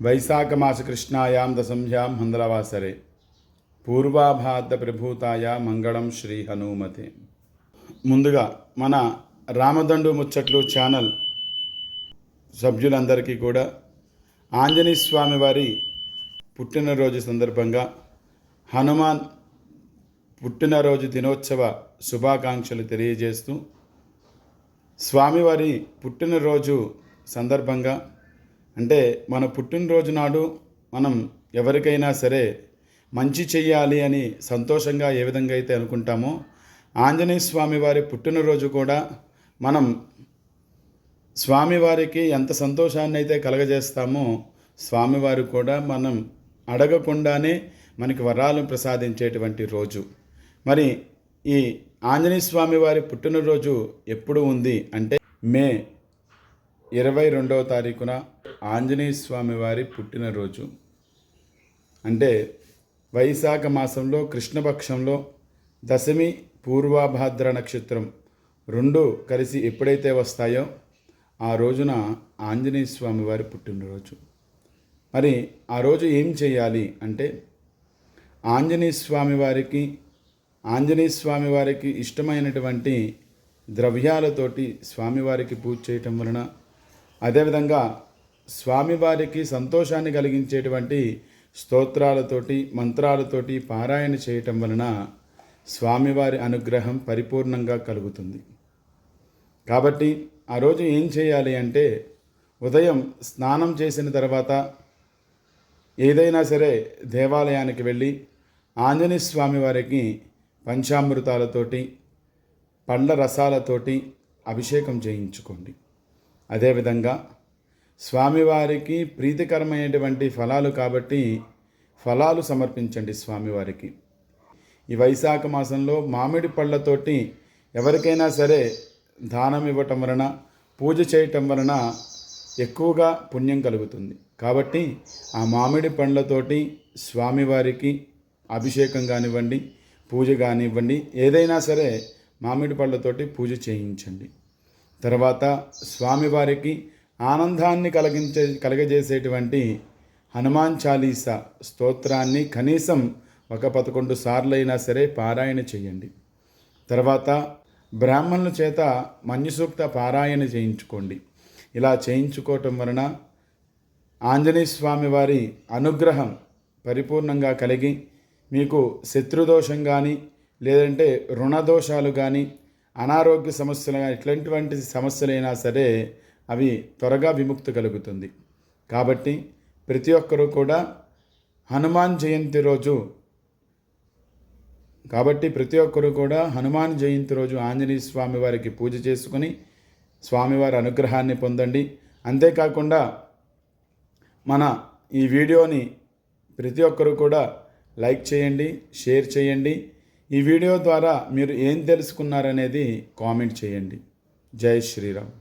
వైశాఖమాస కృష్ణాయాం దశంధ్యాం మందలవాసరే పూర్వాభాద్ర ప్రభూతాయ మంగళం శ్రీ హనుమతే ముందుగా మన రామదండు ముచ్చట్లు ఛానల్ సభ్యులందరికీ కూడా ఆంజనేయ స్వామి వారి పుట్టినరోజు సందర్భంగా హనుమాన్ పుట్టినరోజు దినోత్సవ శుభాకాంక్షలు తెలియజేస్తూ స్వామివారి పుట్టినరోజు సందర్భంగా అంటే మన పుట్టినరోజు నాడు మనం ఎవరికైనా సరే మంచి చెయ్యాలి అని సంతోషంగా ఏ విధంగా అయితే అనుకుంటామో ఆంజనేయ స్వామి వారి పుట్టినరోజు కూడా మనం స్వామివారికి ఎంత సంతోషాన్ని అయితే కలగజేస్తామో స్వామివారు కూడా మనం అడగకుండానే మనకి వరాలు ప్రసాదించేటువంటి రోజు. మరి ఈ ఆంజనేయ స్వామి వారి పుట్టినరోజు ఎప్పుడు ఉంది అంటే మే ఇరవై రెండవ తారీఖున ఆంజనేయ స్వామి వారి పుట్టినరోజు. అంటే వైశాఖ మాసంలో కృష్ణపక్షంలో దశమి పూర్వాభాద్ర నక్షత్రం రెండు కలిసి ఎప్పుడైతే వస్తాయో ఆ రోజున ఆంజనేయ స్వామి వారి పుట్టినరోజు. మరి ఆ రోజు ఏం చేయాలి అంటే ఆంజనేయ స్వామి వారికి ఆంజనేయ స్వామి వారికి ఇష్టమైనటువంటి ద్రవ్యాలతోటి స్వామివారికి పూజ చేయటం వలన అదేవిధంగా స్వామివారికి సంతోషాన్ని కలిగించేటువంటి స్తోత్రాలతోటి మంత్రాలతోటి పారాయణ చేయటం వలన స్వామివారి అనుగ్రహం పరిపూర్ణంగా కలుగుతుంది. కాబట్టి ఆ రోజు ఏం చేయాలి అంటే ఉదయం స్నానం చేసిన తర్వాత ఏదైనా సరే దేవాలయానికి వెళ్ళి ఆంజనేయ స్వామి వారికి పంచామృతాలతోటి పండ్ల రసాలతోటి అభిషేకం చేయించుకోండి. అదేవిధంగా స్వామివారికి ప్రీతికరమైనటువంటి ఫలాలు కాబట్టి ఫలాలు సమర్పించండి స్వామివారికి. ఈ వైశాఖ మాసంలో మామిడి పళ్ళతోటి ఎవరికైనా సరే దానం ఇవ్వటం వలన పూజ చేయటం వలన ఎక్కువగా పుణ్యం కలుగుతుంది. కాబట్టి ఆ మామిడి పండ్లతోటి స్వామివారికి అభిషేకం కానివ్వండి పూజ కానివ్వండి ఏదైనా సరే మామిడి పళ్ళతోటి పూజ చేయించండి. తర్వాత స్వామివారికి ఆనందాన్ని కలిగించే కలగజేసేటువంటి హనుమాన్ చాలీసా స్తోత్రాన్ని కనీసం ఒక పదకొండు సార్లైనా సరే పారాయణ చేయండి. తర్వాత బ్రాహ్మణుల చేత మన్యుసూక్త పారాయణ చేయించుకోండి. ఇలా చేయించుకోవటం వలన ఆంజనేయ స్వామి వారి అనుగ్రహం పరిపూర్ణంగా కలిగి మీకు శత్రుదోషం కానీ లేదంటే రుణదోషాలు కానీ అనారోగ్య సమస్యలు కానీ ఇట్లాంటివంటి సమస్యలైనా సరే అవి త్వరగా విముక్తి కలుగుతుంది. కాబట్టి ప్రతి ఒక్కరూ కూడా హనుమాన్ జయంతి రోజు కాబట్టి ప్రతి ఒక్కరూ కూడా హనుమాన్ జయంతి రోజు ఆంజనేయ స్వామి వారికి పూజ చేసుకుని స్వామివారి అనుగ్రహాన్ని పొందండి. అంతేకాకుండా మన ఈ వీడియోని ప్రతి ఒక్కరూ కూడా లైక్ చేయండి షేర్ చేయండి. ఈ వీడియో ద్వారా మీరు ఏం తెలుసుకున్నారనేది కామెంట్ చేయండి. జై శ్రీరామ్.